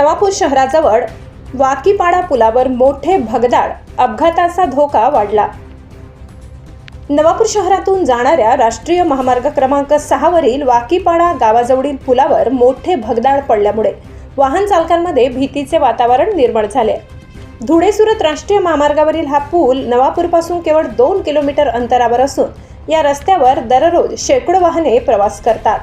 नवापूर शहराजवळ वाकीपाडा पुलावर मोठे भगदाड अपघाताचा धोका वाढला. नवापूर शहरातून जाणाऱ्या राष्ट्रीय महामार्ग क्रमांक सहावरील वाकीपाडा गावाजवळील पुलावर मोठे भगदाड पडल्यामुळे वाहन चालकांमध्ये भीतीचे वातावरण निर्माण झाले. धुळे सुरत राष्ट्रीय महामार्गावरील हा पूल नवापूरपासून केवळ दोन किलोमीटर अंतरावर असून या रस्त्यावर दररोज शेकडो वाहने प्रवास करतात.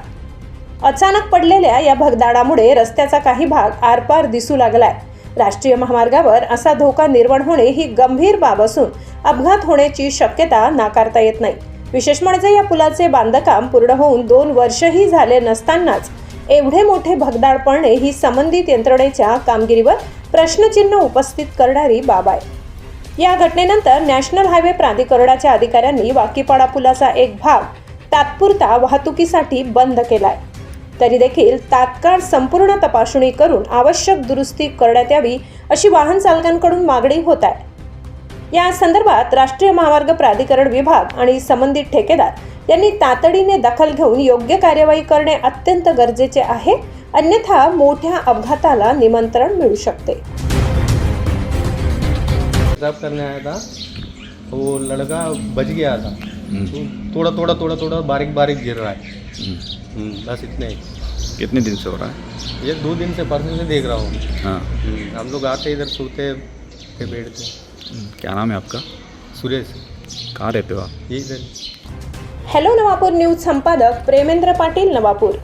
अचानक पडलेल्या या भगदाडामुळे रस्त्याचा काही भाग आरपार दिसू लागलाय. राष्ट्रीय महामार्गावर असा धोका निर्माण होणे ही गंभीर बाब असून अपघात होण्याची शक्यता नाकारता येत नाही. विशेष म्हणजे या पुलाचे बांधकाम पूर्ण होऊन दोन वर्षही झाले नसतानाच एवढे मोठे भगदाड पडणे ही संबंधित यंत्रणेच्या कामगिरीवर प्रश्नचिन्ह उपस्थित करणारी बाब आहे. या घटनेनंतर नॅशनल हायवे प्राधिकरणाच्या अधिकाऱ्यांनी वाकीपाडा पुलाचा एक भाग तात्पुरता वाहतुकीसाठी बंद केलाय. तरी देखील तात्काळ संपूर्ण तपासणी करून आवश्यक दुरुस्ती करण्यात यावी अशी वाहन चालकांकडून मागणी होत आहे. या संदर्भात राष्ट्रीय महामार्ग प्राधिकरण विभाग आणि संबंधित ठेकेदार यांनी तातडीने दखल घेऊन योग्य कार्यवाही करणे अत्यंत गरजेचे आहे. अन्यथा मोठ्या अपघाताला निमंत्रण मिळू शकते. करने आया था वो लड़का बच गया था. थोड़ा थोड़ा थोड़ा थोड़ा बारीक बारीक गिर रहा है हम्म, बस इतने ही कितने दिन से हो रहा है? ये दो दिन से परसों से देख रहा हूँ. हाँ. हम लोग आते इधर सोते थे बेड पे क्या नाम है आपका? सुरेश. कहाँ रहते हो आप? ये इधर. हॅलो नवापूर न्यूज संपादक प्रेमेंद्र पाटील नवापूर